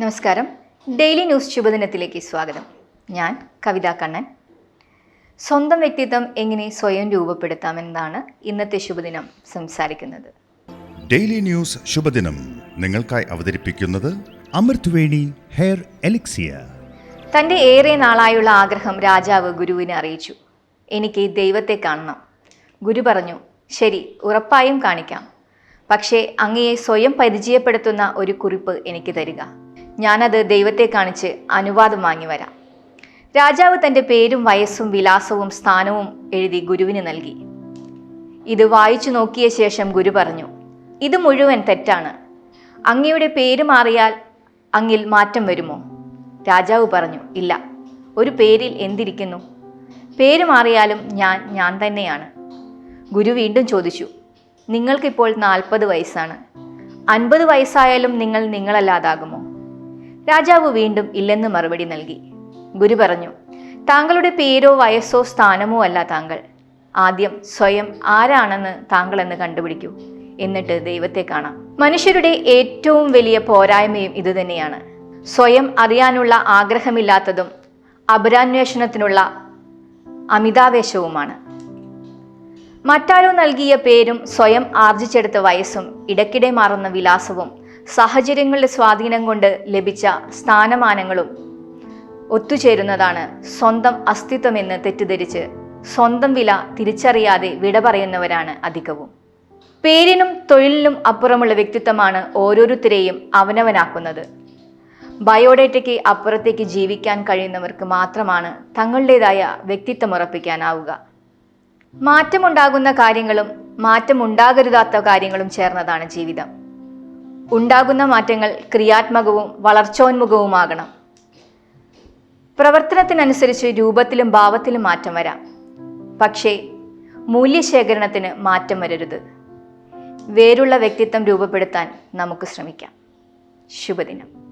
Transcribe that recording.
നമസ്കാരം. Daily news ശുഭദിനത്തിലേക്ക് സ്വാഗതം. ഞാൻ കവിതാ കണ്ണൻ. സ്വന്തം വ്യക്തിത്വം എങ്ങനെ സ്വയം രൂപപ്പെടുത്താം എന്നാണ് ഇന്നത്തെ ശുഭദിനം സംസാരിക്കുന്നത്. ഡെയിലി ന്യൂസ് ശുഭദിനം നിങ്ങൾക്കായി അവതരിപ്പിക്കുന്നത് അമൃത്വേണി ഹെയർ എലിക്സിയ. തന്റെ ഏറെ നാളായുള്ള ആഗ്രഹം രാജാവ് ഗുരുവിനെ അറിയിച്ചു. എനിക്ക് ദൈവത്തെ കാണണം. ഗുരു പറഞ്ഞു ശരി ഉറപ്പായും കാണിക്കാം. പക്ഷേ അങ്ങയെ സ്വയം പരിചയപ്പെടുത്തുന്ന ഒരു കുറിപ്പ് എനിക്ക് തരിക. ഞാനത് ദൈവത്തെ കാണിച്ച് അനുവാദം വാങ്ങി വരാം. രാജാവ് തന്റെ പേരും വയസ്സും വിലാസവും സ്ഥാനവും എഴുതി ഗുരുവിന് നൽകി. ഇത് വായിച്ചു നോക്കിയ ശേഷം ഗുരു പറഞ്ഞു ഇത് മുഴുവൻ തെറ്റാണ്. അങ്ങയുടെ പേര് മാറിയാൽ അങ്ങിൽ മാറ്റം വരുമോ? രാജാവ് പറഞ്ഞു ഇല്ല. ഒരു പേരിൽ എന്തിരിക്കുന്നു? പേര് മാറിയാലും ഞാൻ ഞാൻ തന്നെയാണ്. ഗുരു വീണ്ടും ചോദിച്ചു നിങ്ങൾക്കിപ്പോൾ നാൽപ്പത് വയസ്സാണ്. അൻപത് വയസ്സായാലും നിങ്ങൾ നിങ്ങളല്ലാതാകുമോ? രാജാവ് വീണ്ടും ഇല്ലെന്ന് മറുപടി നൽകി. ഗുരു പറഞ്ഞു താങ്കളുടെ പേരോ വയസ്സോ സ്ഥാനമോ അല്ല താങ്കൾ. ആദ്യം സ്വയം ആരാണെന്ന് താങ്കൾ എന്ന് കണ്ടുപിടിക്കൂ. എന്നിട്ട് ദൈവത്തെ കാണാം. മനുഷ്യരുടെ ഏറ്റവും വലിയ പോരായ്മയും ഇതുതന്നെയാണ് സ്വയം അറിയാനുള്ള ആഗ്രഹമില്ലാത്തതും അപരാന്വേഷണത്തിനുള്ള അമിതാവേശവുമാണ്. മറ്റാരോ നൽകിയ പേരും സ്വയം ആർജിച്ചെടുത്ത വയസ്സും ഇടയ്ക്കിടെ മാറുന്ന വിലാസവും സാഹചര്യങ്ങളുടെ സ്വാധീനം കൊണ്ട് ലഭിച്ച സ്ഥാനമാനങ്ങളും ഒത്തുചേരുന്നതാണ് സ്വന്തം അസ്തിത്വമെന്ന് തെറ്റിദ്ധരിച്ച് സ്വന്തം വില തിരിച്ചറിയാതെ വിട പറയുന്നവരാണ് അധികവും. പേരിനും തൊഴിലിനും അപ്പുറമുള്ള വ്യക്തിത്വമാണ് ഓരോരുത്തരെയും അവനവനാക്കുന്നത്. ബയോഡേറ്റയ്ക്ക് അപ്പുറത്തേക്ക് ജീവിക്കാൻ കഴിയുന്നവർക്ക് മാത്രമാണ് തങ്ങളുടേതായ വ്യക്തിത്വം ഉറപ്പിക്കാനാവുക. മാറ്റമുണ്ടാകുന്ന കാര്യങ്ങളും മാറ്റമുണ്ടാകരുതാത്ത കാര്യങ്ങളും ചേർന്നതാണ് ജീവിതം. ഉണ്ടാകുന്ന മാറ്റങ്ങൾ ക്രിയാത്മകവും വളർച്ചോന്മുഖവുമാകണം. പ്രവർത്തനത്തിനനുസരിച്ച് രൂപത്തിലും ഭാവത്തിലും മാറ്റം വരാം. പക്ഷേ മൂല്യശേഖരണത്തിന് മാറ്റം വരരുത്. വേരുള്ള വ്യക്തിത്വം രൂപപ്പെടുത്താൻ നമുക്ക് ശ്രമിക്കാം. ശുഭദിനം.